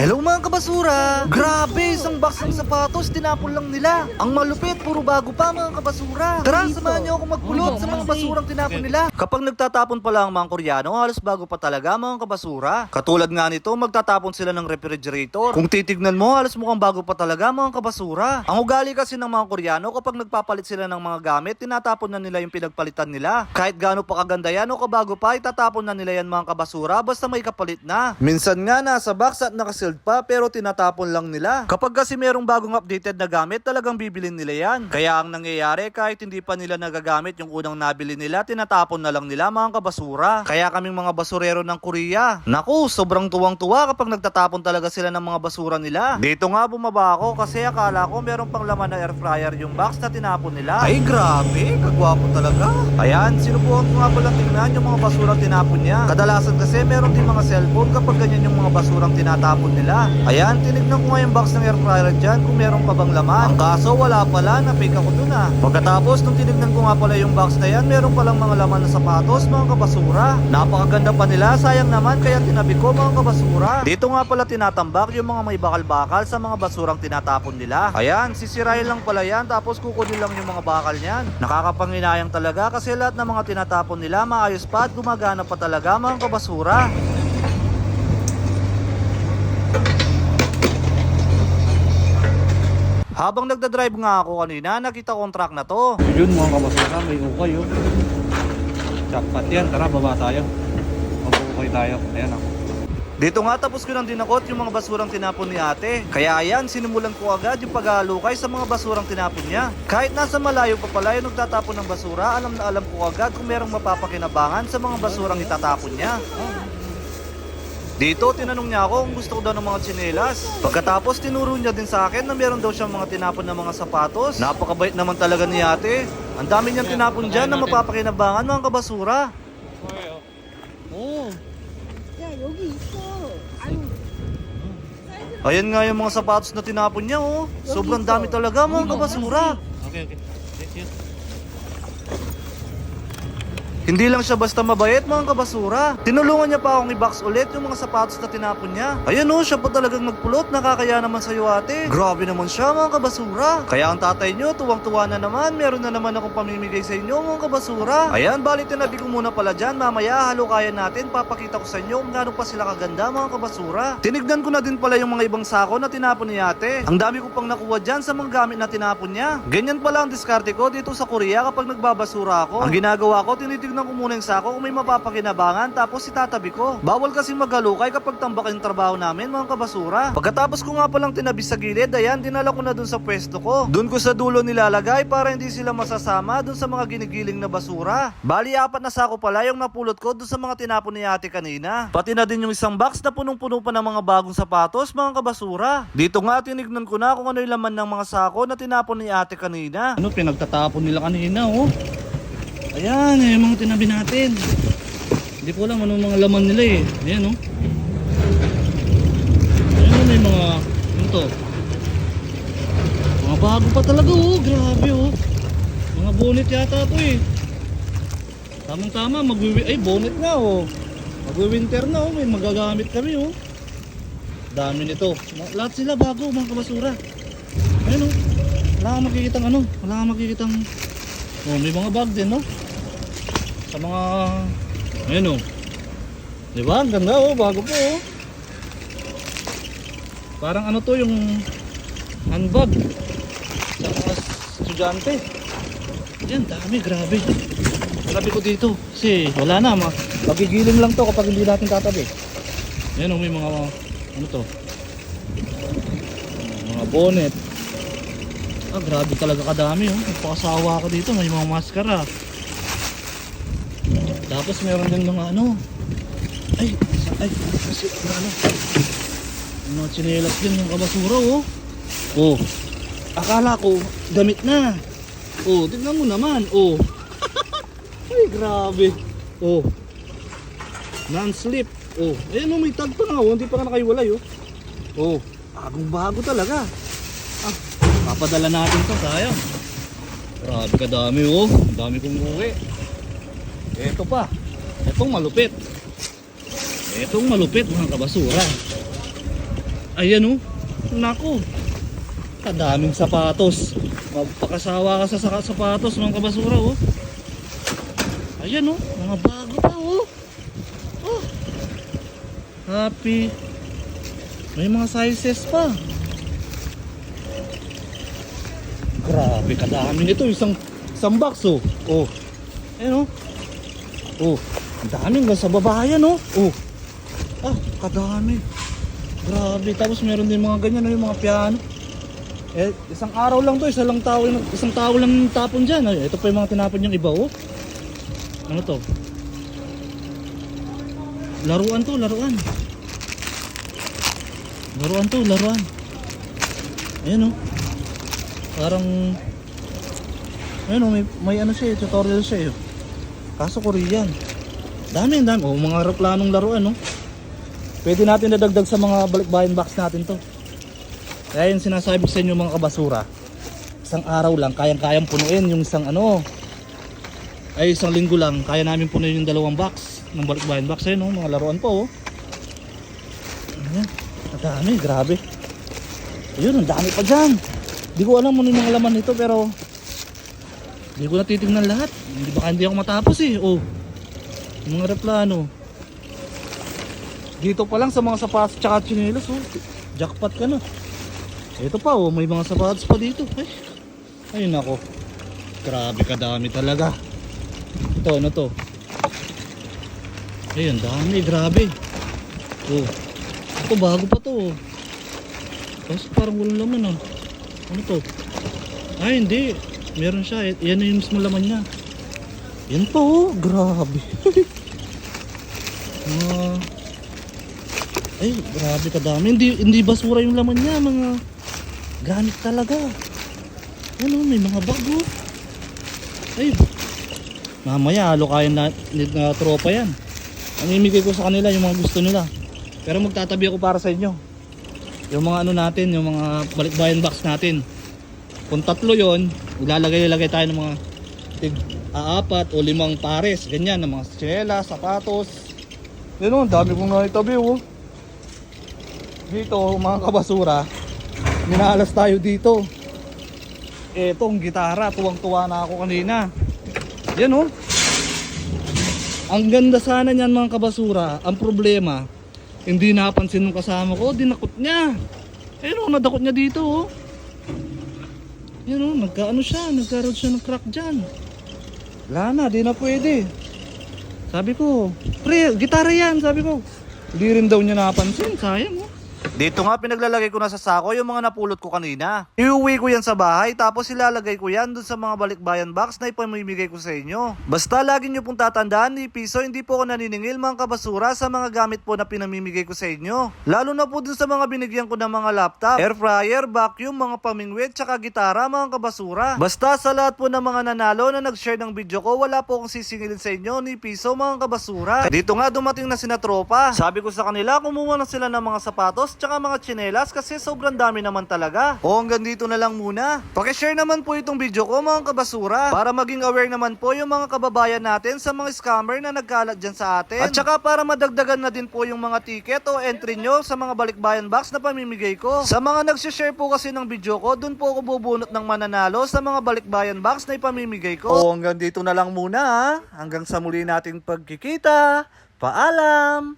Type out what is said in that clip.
Hello mga kabasura! Grabe, isang box ng sapatos, tinapon lang nila. Ang malupit, puro bago pa mga kabasura. Tara, samahan niyo ako magpulot sa mga basurang tinapon nila. Kapag nagtatapon pala ang mga Koreano, halos bago pa talaga mga kabasura. Katulad nga nito, magtatapon sila ng refrigerator. Kung titignan mo, halos mukhang bago pa talaga mga kabasura. Ang ugali kasi ng mga Koreano, kapag nagpapalit sila ng mga gamit, tinatapon na nila yung pinagpalitan nila. Kahit gaano pa kaganda yan o kabago pa, itatapon na nila yan mga kabasura basta may kapalit na. Minsan nga nasa box at nakasealed pa pero tinatapon lang nila. Kapag kasi merong bagong updated na gamit, talagang bibilin nila yan. Kaya ang nangyayari kahit hindi pa nila nagagamit yung unang nabili nila, tinatapon na lang nila mga kabasura. Kaya kaming mga basurero ng Korea, naku, sobrang tuwang-tuwa kapag nagtatapon talaga sila ng mga basura nila. Dito nga bumaba ako kasi akala ko meron pang laman na air fryer yung box na tinapon nila. Ay grabe, kagwapo talaga. Ayan, sinubukan ko nga palang tingnan yung mga basurang tinapon niya. Kadalasan kasi meron din mga cellphone kapag ganyan yung mga basurang tinatapon nila. Ayan, tinignan ko nga yung box ng air fryer dyan kung meron pa bang laman. Ang kaso wala pala, na-fake ako dun ah. Pagkatapos nung tinignan ko nga pala yung box na yan, meron palang mga laman na sapatos, mga kabasura. Napakaganda pa nila, sayang naman kaya tinabi ko mga kabasura. Dito nga pala tinatambak yung mga may bakal-bakal sa mga basurang tinatapon nila. Ayan, sisirain lang pala yan tapos kukunin lang yung mga bakal niyan. Nakakapanginayang talaga kasi lahat ng mga tinatapon nila maayos pa at gumagana pa talaga mga kabasura. Habang nagdadrive nga ako kanina, nakita ko ang truck na to. Yun mga kabasura, may ukay yun. Jackpot yan, tara baba tayo. Mag-ukay tayo. Ayan ako. Dito nga tapos ko nang dinakot yung mga basurang tinapon ni ate. Kaya ayan, sinimulan ko agad yung paghalukay sa mga basurang tinapon niya. Kahit nasa malayo pa pala yung nagtatapon ng basura, alam na alam ko agad kung merong mapapakinabangan sa mga basurang itatapon niya. Dito, tinanong niya ako kung gusto ko daw ng mga tsinelas. Pagkatapos, tinuro niya din sa akin na meron daw siyang mga tinapon ng mga sapatos. Napakabait naman talaga ni ate. Ang dami niyang tinapon dyan na mapapakinabangan mga kabasura. Oo. 야 여기 있어. 아유 Ayan nga yung mga sapatos na tinapon niya, oh. Sobrang dami talaga, mga kabasura. Okay, okay. Hindi lang siya basta mabait, mga kabasura. Tinulungan niya pa akong i-box ulit yung mga sapatos na tinapon niya. Ayan, oh, siya pa talagang nagpulot. Nakakaya naman sa'yo, ate. Grabe naman siya, mga kabasura. Kaya ang tatay niyo, tuwang-tuwa na naman. Meron na naman akong pamimigay sa inyo, mga kabasura. Ayan, bali tinabi ko muna pala dyan. Mamaya, halukayan natin. Papakita ko sa inyo kung gaano pa sila kaganda, mga kabasura. Tinignan ko na din pala yung mga ibang sako na tinapon ni ate. Ang dami ko pang nakuha dyan sa mga gamit na tinapon niya. Ganyan pala ang diskarte ko dito sa Korea kapag nagbabasura ako. Ang ginagawa ko, tinitignan ko muna yung sako kung may mapapakinabangan tapos itatabi ko. Bawal kasi magalukay kapag tambak yung trabaho namin mga kabasura. Pagkatapos ko nga palang tinabi sa gilid, ayan, dinala ko na dun sa pwesto ko. Dun ko sa dulo nilalagay para hindi sila masasama dun sa mga ginigiling na basura. Bali, apat na sako pala yung napulot ko dun sa mga tinapon ni ate kanina. Pati na din yung isang box na punong-puno pa ng mga bagong sapatos, mga kabasura. Dito nga, tinignan ko na kung ano yung laman ng mga sako na tinapon ni ate kanina. Ano, pinagtatapon nila kanina, oh. Ayan, eh, yung mga tinabi natin. Hindi ko alam anong mga laman nila eh. Ayan, oh. Ayan, may mga, ano to? Mga bago pa talaga, oh. Grabe, oh. Mga bonnet yata to eh. Tamang tama, magwi ay bonnet nga, oh. Magwi-winter na, oh. May magagamit kami, oh. Dami nito. Lahat sila bago, mga kabasura. Ayun, oh. Wala kang makikitang ano, wala kang makikitang Oh, may mga bag din, no? Sa mga ayun oh. 'Di ba? Ang ganda oh, bago po oh. Parang ano to yung handbag sa mga estudyante. Yan, dami, grabe. Grabe ko dito. Kasi wala na, ma magigiling lang to kapag hindi natin tatabi. Yan oh, may mga ano to? Mga bonnet. Ah, grabe talaga kadami oh. Nagpakasawa ako dito, may mga maskara. Tapos meron din mga ano. Ay, ay, kasi ano, ano. Yung tsinelas din ng kabasura oh. Oh. Akala ko damit na. Oh, tignan mo naman. Oh. ay, grabe. Oh. Non-slip. Oh, ayan oh, may tag pa nga oh. Hindi pa nga nakaiwalay oh. Oh, bagong bago talaga. Ah, papadala natin to, sayang. Grabe kadami oh. Ang dami kong uwi. Ito pa. Itong malupit. Itong malupit mga kabasura. Ayan oh. Nako. Kadaming sapatos. Magpakasawa ka sa sapatos mga kabasura oh. Ayan oh. Mga bago pa oh. Oh. Happy. May mga sizes pa. Grabe kadami nito. Isang, isang box oh. Oh. Ayan oh. Oh. Ang dami hanggang sa baba oh. Oh. Ah, kadami. Grabe. Tapos meron din mga ganyan, no, yung mga piano. Eh, isang araw lang to, isa lang tao, isang tao lang tapon dyan. Ay, ito pa yung mga tinapon yung iba, oh. Ano to? Laruan to, laruan. Laruan to, laruan. Ayan, oh. Parang, ayun, oh, may, may ano siya, eh, tutorial siya, eh. Kaso Korean. Dami, ang dami. Oh, mga aeroplanong laruan, no? Pwede natin nadagdag sa mga balikbayan box natin to. Kaya yung sinasabi sa inyo mga kabasura, isang araw lang, kayang-kayang punuin yung isang ano, ay isang linggo lang, kaya namin punuin yung dalawang box ng balikbayan box. Ayun, no? mga laruan po, oh. Ayan, ang dami, grabe. Ayun, ang dami pa dyan. Hindi ko alam ano yung mga laman nito, pero hindi ko natitignan lahat. Hindi baka hindi ako matapos eh. Oh. Yung mga replano. Dito pa lang sa mga sapatos tsaka chinelas oh. Jackpot ka na. Ito pa oh, may mga sapatos pa dito. Ay. Ay nako. Grabe kadami talaga. Ito ano to? Ayun, dami, grabe. Oh. Ito bago pa to. oh. Tapos parang walang laman oh. Ano to? Ay hindi. Meron siya. Yan yung mismo laman niya. Yan pa oh. Grabe. Ah. ay, grabe kadami. Hindi, hindi basura yung laman niya. Mga gamit talaga. Ano, may mga bago. Ay, mamaya halo kayo na, na tropa yan. Mamimigay ko sa kanila yung mga gusto nila. Pero magtatabi ako para sa inyo. Yung mga ano natin, yung mga balikbayan box natin. Kung tatlo yon, ilalagay-lalagay tayo ng mga tig aapat o limang pares. Ganyan, ng mga tsela, sapatos. Yan o, ang dami kong nakitabi oh. Dito, mga kabasura, minalas tayo dito. Etong gitara, tuwang-tuwa na ako kanina. Yan oh. Ang ganda sana niyan mga kabasura. Ang problema, hindi napansin ng kasama ko, dinakot niya. Ayun oh, nadakot niya dito oh. Yan oh, nagkaano siya, nagkaroon siya ng crack dyan. Wala na, di na pwede. Sabi ko, pre, gitara yan, sabi ko. Hindi rin daw niya napansin, sayang oh. Dito nga pinaglalagay ko na sa sako yung mga napulot ko kanina. Iuwi ko yan sa bahay tapos ilalagay ko yan dun sa mga balikbayan box na ipamimigay ko sa inyo. Basta lagi nyo pong tatandaan ni Piso hindi po ako naniningil mga kabasura sa mga gamit po na pinamimigay ko sa inyo. Lalo na po dun sa mga binigyan ko ng mga laptop, air fryer, vacuum, mga pamingwit, tsaka gitara mga kabasura. Basta sa lahat po ng mga nanalo na nag-share ng video ko wala po akong sisingilin sa inyo ni Piso mga kabasura. Dito nga dumating na sina tropa. Sabi ko sa kanila kumuha na sila ng mga sapatos tsaka mga tsinelas kasi sobrang dami naman talaga. O hanggang dito na lang muna. Pakishare naman po itong video ko mga kabasura para maging aware naman po yung mga kababayan natin sa mga scammer na nagkalat dyan sa atin. At saka para madagdagan na din po yung mga ticket o entry nyo sa mga balikbayan box na pamimigay ko. Sa mga nagsishare po kasi ng video ko, dun po ako bubunot ng mananalo sa mga balikbayan box na ipamimigay ko. O hanggang dito na lang muna ha. Hanggang sa muli nating pagkikita. Paalam!